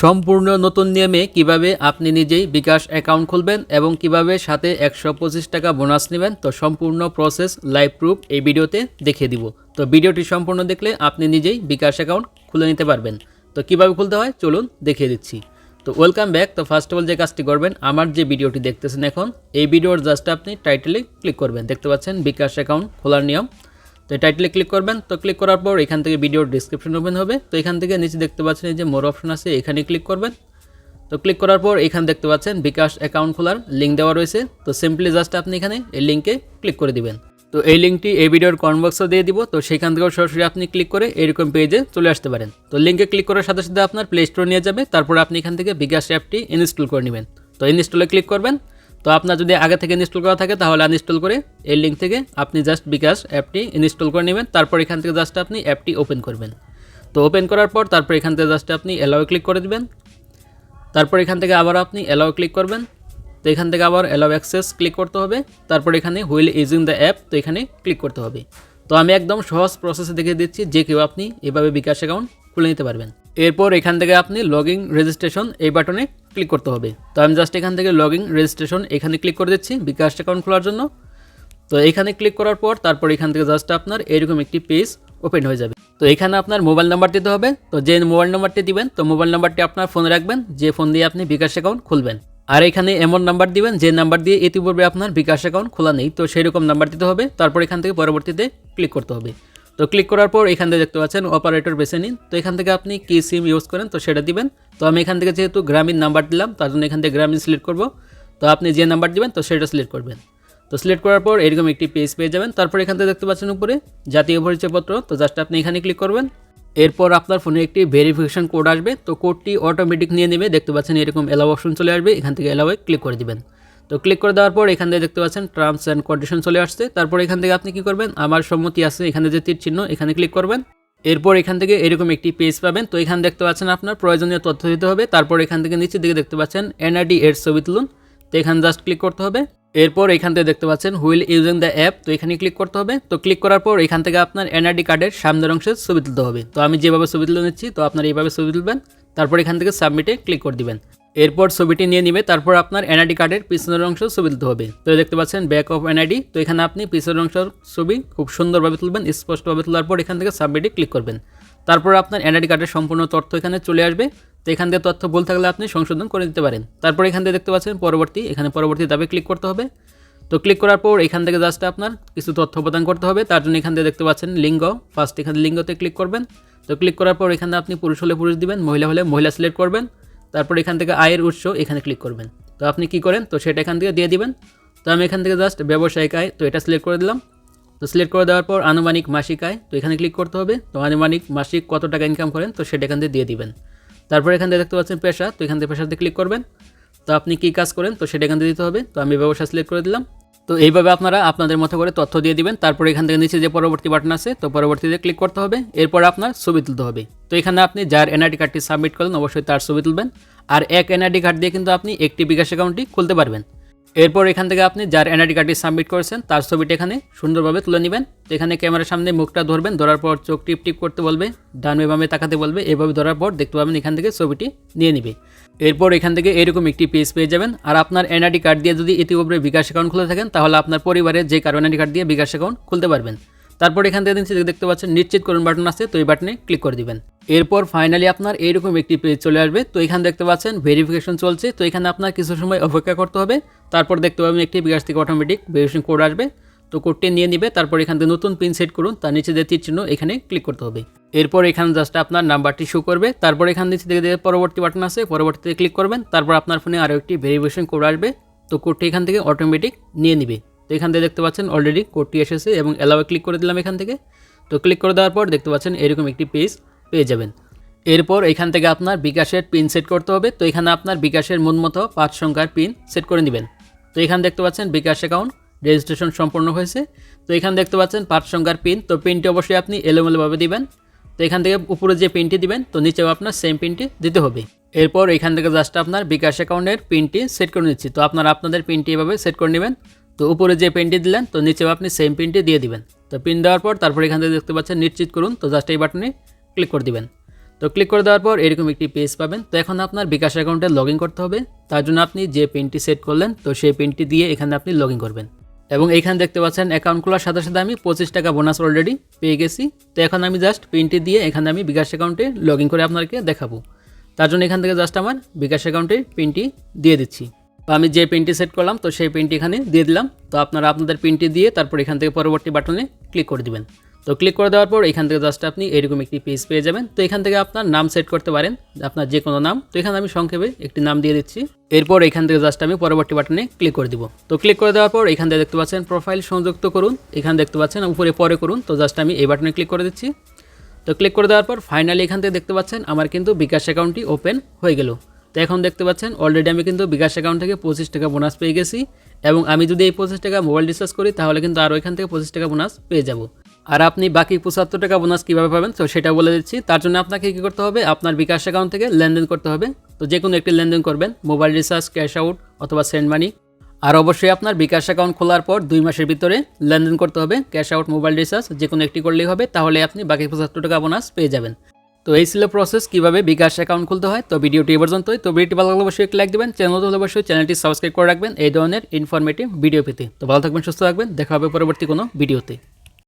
সম্পূর্ণ নতুন নিয়মে কীভাবে আপনি নিজেই বিকাশ অ্যাকাউন্ট খুলবেন এবং কীভাবে সাথে একশো পঁচিশ টাকা বোনাস নেবেন, তো সম্পূর্ণ প্রসেস লাইভ প্রুফ এই ভিডিওতে দেখিয়ে দিব। তো ভিডিওটি সম্পূর্ণ দেখলে আপনি নিজেই বিকাশ অ্যাকাউন্ট খুলে নিতে পারবেন। তো কীভাবে খুলতে হয়? চলুন দেখিয়ে দিচ্ছি। তো ওয়েলকাম ব্যাক। তো ফার্স্ট অফ অল যে কাজটি করবেন, আমার যে ভিডিওটি দেখতেছেন এখন, এই ভিডিওর জাস্ট আপনি টাইটেলে ক্লিক করবেন। দেখতে পাচ্ছেন বিকাশ অ্যাকাউন্ট খোলার নিয়ম। তো টাইটেলে ক্লিক করবেন, তো ক্লিক করার পর এখান থেকে ভিডিওর ডিসক্রিপশন ওপেন হবে। তো এখান থেকে নিচে দেখতে পাচ্ছেন যে মোর অপশন আছে এখানে ক্লিক করবেন। তো ক্লিক করার পর এখানে দেখতে পাচ্ছেন বিকাশ অ্যাকাউন্ট খোলার লিঙ্ক দেওয়া রয়েছে। তো সিম্পলি জাস্ট আপনি এখানে এই লিঙ্কে ক্লিক করে দিবেন। তো এই লিঙ্কটি এই ভিডিওর কমেন্ট বক্সে দিয়ে দিব। তো সেখান থেকেও সরাসরি আপনি ক্লিক করে এরকম পেজে চলে আসতে পারেন। তো লিঙ্কে ক্লিক করার সাথে সাথে আপনার প্লে স্টোর নিয়ে যাবে। তারপর আপনি এখান থেকে বিকাশ অ্যাপটি ইনস্টল করে নেবেন। তো ইনস্টলে ক্লিক করবেন। তো আপনার যদি আগে থেকে ইনস্টল করা থাকে, তাহলে আনইনস্টল করে এই লিঙ্ক থেকে আপনি জাস্ট বিকাশ অ্যাপটি ইনস্টল করে নেবেন। তারপর এখান থেকে জাস্ট আপনি অ্যাপটি ওপেন করবেন। তো ওপেন করার পর তারপর এখান থেকে জাস্ট আপনি অ্যালাও ক্লিক করে দেবেন। তারপর এখান থেকে আবার আপনি অ্যালাও ক্লিক করবেন। তো এখান থেকে আবার অ্যালাও অ্যাক্সেস ক্লিক করতে হবে। তারপর এখানে হুইল ইউজিং দ্য অ্যাপ তো এখানে ক্লিক করতে হবে। তো আমি একদম সহজ প্রসেসে দেখে দিচ্ছি যে কেউ আপনি এভাবে বিকাশ অ্যাকাউন্ট খুলে নিতে পারবেন। এরপর এখান থেকে আপনি লগইন রেজিস্ট্রেশন এই বাটনে ক্লিক করতে হবে। তো আমি জাস্ট এখান থেকে লগইন রেজিস্ট্রেশন এখানে ক্লিক করে দিচ্ছি বিকাশ অ্যাকাউন্ট খোলার জন্য। তো এখানে ক্লিক করার পর তারপর এখান থেকে জাস্ট আপনার এরকম একটি পেজ ওপেন হয়ে যাবে। তো এখানে আপনার মোবাইল নাম্বার দিতে হবে। তো যে মোবাইল নাম্বারটি দিবেন, তো মোবাইল নাম্বারটি আপনার ফোনে রাখবেন, যে ফোন দিয়ে আপনি বিকাশ অ্যাকাউন্ট খুলবেন। আর এখানে এমন নাম্বার দিবেন, যে নাম্বার দিয়ে ইতিপূর্বে আপনার বিকাশ অ্যাকাউন্ট খোলা নেই। তো সেই রকম নাম্বার দিতে হবে। তারপর এখান থেকে পরবর্তীতে ক্লিক করতে হবে। তো ক্লিক করার পর এখান থেকে দেখতে পাচ্ছেন অপারেটর বেছে নিন। তো এখান থেকে আপনি কি সিম ইউজ করেন, তো সেটা দিবেন। তো আমি এখান থেকে যেহেতু গ্রামীণ নাম্বার দিলাম, তার জন্য এখান থেকে গ্রামীণ সিলেক্ট করব। তো আপনি যে নাম্বার দিবেন, তো সেটা সিলেক্ট করবেন। তো সিলেক্ট করার পর এরকম একটি পেজ পেয়ে যাবেন। তারপর এখান থেকে দেখতে পাচ্ছেন উপরে জাতীয় পরিচয়পত্র তো জাস্ট আপনি এখানে ক্লিক করবেন। এরপর আপনার ফোনে একটি ভেরিফিকেশন কোড আসবে, তো কোডটি অটোমেটিক নিয়ে নেবে। দেখতে পাচ্ছেন এরকম এলাও অপশন চলে আসবে, এখান থেকে এলাওয়ে ক্লিক করে দিবেন। তো ক্লিক করে দেওয়ার পর এখান থেকে দেখতে পাচ্ছেন টার্মস অ্যান্ড কন্ডিশন চলে আসছে। তারপর এখান থেকে আপনি কি করবেন? আমার সম্মতি আছে, এখানে যে তীর চিহ্ন, এখানে ক্লিক করবেন। এরপর এখান থেকে এরকম একটি পেজ পাবেন। তো এখানে দেখতে পাচ্ছেন আপনার প্রয়োজনীয় তথ্য দিতে হবে। তারপর এখান থেকে নিচের দিকে দেখতে পাচ্ছেন এনআরডি এর ছবি তুলুন। তো এখানে জাস্ট ক্লিক করতে হবে। এরপর এখান থেকে দেখতে পাচ্ছেন হুইল ইউজিং দ্য অ্যাপ তো এখানে ক্লিক করতে হবে। তো ক্লিক করার পর এখান থেকে আপনার এনআরডি কার্ডের সামনের অংশে ছবি তুলতে হবে। তো আমি যেভাবে ছবি তুলে নিচ্ছি, তো আপনার এইভাবে ছবি তুলবেন। তারপর এখান থেকে সাবমিটে ক্লিক করে দিবেন। এরপর ছবিটি নিয়ে নিবে, তারপর আপনার এনআইডি কার্ডের পিছনের অংশ ছবি তুলতে হবে। তো দেখতে পাচ্ছেন, ব্যাক অফ এনআইডি, তো এখানে আপনি পিছনের অংশের ছবি খুব সুন্দরভাবে তুলবেন, স্পষ্টভাবে তোলার পর এখান থেকে সাবমিটে ক্লিক করবেন। তারপর আপনার এনআইডি কার্ডের সম্পূর্ণ তথ্য এখানে চলে আসবে, তো এখান থেকে তথ্য ভুল থাকলে আপনি সংশোধন করে দিতে পারেন। তারপর এখান থেকে দেখতে পাচ্ছেন, পরবর্তী, এখানে পরবর্তী দাবে ক্লিক করতে হবে। তো ক্লিক করার পর এখান থেকে জাস্ট আপনার কিছু তথ্য প্রদান করতে হবে, তার জন্য এখান থেকে দেখতে পাচ্ছেন লিঙ্গ ফার্স্ট এখানে লিঙ্গতে ক্লিক করবেন। তো ক্লিক করার পর এখানে আপনি পুরুষ হলে পুরুষ দিবেন, মহিলা হলে মহিলা সিলেক্ট করবেন। তারপর এখান থেকে আয়ের উৎস এখানে ক্লিক করবেন। তো আপনি কি করেন? তো সেটা এখান থেকে দিয়ে দিবেন। তো আমি এখান থেকে জাস্ট ব্যবসায়িক আয়, তো এটা সিলেক্ট করে দিলাম। তো সিলেক্ট করে দেওয়ার পর আনুমানিক মাসিক আয়, তো এখানে ক্লিক করতে হবে। তো আনুমানিক মাসিক কত টাকা ইনকাম করেন? তো সেটা এখান থেকে দিয়ে দিবেন। তারপর এখান থেকে দেখতে পাচ্ছেন পেশা, তো এখান থেকে পেশাতে ক্লিক করবেন। তো আপনি কী কাজ করেন? তো সেটা এখান থেকে দিতে হবে। তো আমি ব্যবসা সিলেক্ট করে দিলাম। তো এইভাবে আপনারা আপনাদের মতো করে তথ্য দিয়ে দিবেন। তারপর এখান থেকে নিচে যে পরবর্তী বাটন আছে, তো পরবর্তীতে ক্লিক করতে হবে। এরপর আপনার ছবি তুলতে হবে। তো এখানে আপনি যার এনআইডি কার্ডটি সাবমিট করলেন, অবশ্যই তার ছবি তুলবেন। আর এক এনআইডি কার্ড দিয়ে কিন্তু আপনি একটি বিকাশ অ্যাকাউন্টটি খুলতে পারবেন। এরপর এখান থেকে আপনি যার এনআইডি কার্ডটি সাবমিট করেছেন, তার ছবিটি এখানে সুন্দরভাবে তুলে নেবেন। তো এখানে ক্যামেরার সামনে মুখটা ধরবেন, ধরার পর চোখ টিপ টিপ করতে বলবে, ডান বামে তাকাতে বলবে, এভাবে ধরার পর দেখতে পাবেন এখান থেকে ছবিটি নিয়ে নিবে। এরপর এখান থেকে এরকম একটি পেজ পেয়ে যাবেন। আর আপনার এনআইডি কার্ড দিয়ে যদি ইতিপূর্বে বিকাশ অ্যাকাউন্ট খুলে থাকেন, তাহলে আপনার পরিবারের যে কারও এনআইডি কার্ড দিয়ে বিকাশ অ্যাকাউন্ট খুলতে পারবেন। তারপর এখান থেকে নিচে দেখতে পাচ্ছেন, নিশ্চিত করুন বাটন আছে, তো এই বাটনে ক্লিক করে দিবেন। এরপর ফাইনালি আপনার এইরকম একটি পেজ চলে আসবে, তো এখানে দেখতে পাচ্ছেন ভেরিফিকেশন চলছে, তো এখানে আপনার কিছু সময় অপেক্ষা করতে হবে। তারপর দেখতে পাবেন একটি বিকাশ থেকে অটোমেটিক ভেরিফিকেশন কোড আসবে, তো কোডটি নিয়ে নিবে, তারপর এখান থেকে নতুন পিন সেট করুন, তার নিচে যে চিহ্ন, এখানে ক্লিক করতে হবে। এরপর এখানে জাস্ট আপনার নাম্বারটি শো করবে, তারপর এখান নিচে দেখে পরবর্তী বাটন আছে, পরবর্তীতে ক্লিক করবেন, তারপর আপনার ফোনে আরও একটি ভেরিফিকেশন কোড আসবে, তো কোডটি এখান থেকে অটোমেটিক নিয়ে নিবে। তো এখান থেকে দেখতে পাচ্ছেন অলরেডি কোডটি এসেছে এবং অ্যালাওয়ে ক্লিক করে দিলাম এখান থেকে। তো ক্লিক করে দেওয়ার পর দেখতে পাচ্ছেন এরকম একটি পেজ পেয়ে যাবেন। এরপর এখান থেকে আপনার বিকাশের পিন সেট করতে হবে। তো এখানে আপনার বিকাশের মন মতো পাঁচ সংখ্যার পিন সেট করে নেবেন। তো এখানে দেখতে পাচ্ছেন বিকাশ অ্যাকাউন্ট রেজিস্ট্রেশন সম্পূর্ণ হয়েছে। তো এখানে দেখতে পাচ্ছেন পাঁচ সংখ্যার পিন তো পিনটি অবশ্যই আপনি এলোমেলোভাবে দিবেন। তো এখান থেকে উপরে যে পিনটি দিবেন, তো নিচেও আপনার সেম পিনটি দিতে হবে। এরপর এখান থেকে জাস্ট আপনার বিকাশ অ্যাকাউন্টের পিনটি সেট করে নিচ্ছি। তো আপনারা আপনাদের পিনটি এভাবে সেট করে নেবেন। তো উপরে যে পেনটি দিলেন, তো নিচেও আপনি সেম পিনটি দিয়ে দিবেন। তো পিন দেওয়ার পর তারপর এখান থেকে দেখতে পাচ্ছেন, নিশ্চিত করুন, তো জাস্ট এই বাটনে ক্লিক করে দিবেন। তো ক্লিক করে দেওয়ার পর এরকম একটি পেজ পাবেন। তো এখন আপনার বিকাশ অ্যাকাউন্টে লগ করতে হবে। তার জন্য আপনি যে পেনটি সেট করলেন, তো সেই পেনটি দিয়ে এখানে আপনি লগ করবেন। এবং এইখানে দেখতে পাচ্ছেন অ্যাকাউন্ট খোলার সাথে সাথে আমি পঁচিশ টাকা বোনাস অলরেডি পেয়ে গেছি। তো এখন আমি জাস্ট পিনটি দিয়ে এখানে আমি বিকাশ অ্যাকাউন্টে লগ করে আপনাকে দেখাবো। তার জন্য এখান থেকে জাস্ট আমার বিকাশ অ্যাকাউন্টে পিনটি দিয়ে দিচ্ছি। তো আমি যে পিনটি সেট করলাম, তো সেই পিনটি এখানে দিয়ে দিলাম। তো আপনারা আপনাদের পিনটি দিয়ে তারপর এখান থেকে পরবর্তী বাটনে ক্লিক করে দিবেন। তো ক্লিক করে দেওয়ার পর এখান থেকে জাস্ট আপনি এরকম একটি পেজ পেয়ে যাবেন। তো এখান থেকে আপনার নাম সেট করতে পারেন, আপনার যে কোনো নাম। তো এখানে আমি সংক্ষেপে একটি নাম দিয়ে দিচ্ছি। এরপর এখান থেকে জাস্ট আমি পরবর্তী বাটনে ক্লিক করে দিব। তো ক্লিক করে দেওয়ার পর এখান থেকে দেখতে পাচ্ছেন প্রোফাইল সংযুক্ত করুন। এখানে দেখতে পাচ্ছেন উপরে পরে করুন। তো জাস্ট আমি এই বাটনে ক্লিক করে দিচ্ছি। তো ক্লিক করে দেওয়ার পর ফাইনালি এখান থেকে দেখতে পাচ্ছেন আমার কিন্তু বিকাশ অ্যাকাউন্টটি ওপেন হয়ে গেল। তো এখন দেখতে পাচ্ছেন অলরেডি আমি কিন্তু বিকাশ অ্যাকাউন্ট থেকে পঁচিশ টাকা বোনাস পেয়ে গেছি এবং আমি যদি এই পঁচিশ টাকা মোবাইল রিচার্জ করি, তাহলে কিন্তু আরও এখান থেকে পঁচিশ টাকা বোনাস পেয়ে যাব। আর আপনি বাকি পঁচাত্তর টাকা বোনাস কীভাবে পাবেন, তো সেটা বলে দিচ্ছি। তার জন্য আপনাকে কী করতে হবে, আপনার বিকাশ অ্যাকাউন্ট থেকে লেনদেন করতে হবে। তো যে কোনো একটি লেনদেন করবেন মোবাইল রিচার্জ ক্যাশ আউট অথবা সেন্ড মানি আর অবশ্যই আপনার বিকাশ অ্যাকাউন্ট খোলার পর দুই মাসের ভিতরে লেনদেন করতে হবে ক্যাশ আউট মোবাইল রিচার্জ যে কোনো একটি করলেই হবে, তাহলে আপনি বাকি পঁচাত্তর টাকা বোনাস পেয়ে যাবেন। তো এই ছিল প্রসেস কীভাবে বিকাশ অ্যাকাউন্ট খুলতে হয়? তো ভিডিওটি এ পর্যন্তই। তো ভিডিওটি ভালো লাগলে অবশ্যই একটি লাইক দেবেন চ্যানেল হলে অবশ্যই চ্যানেলটি সাবস্ক্রাইব করে রাখবেন। এই ধরনের ইনফরমেটিভ ভিডিও পেতে। তো ভালো থাকবেন, সুস্থ থাকবেন। দেখা হবে পরবর্তী কোনো ভিডিওতে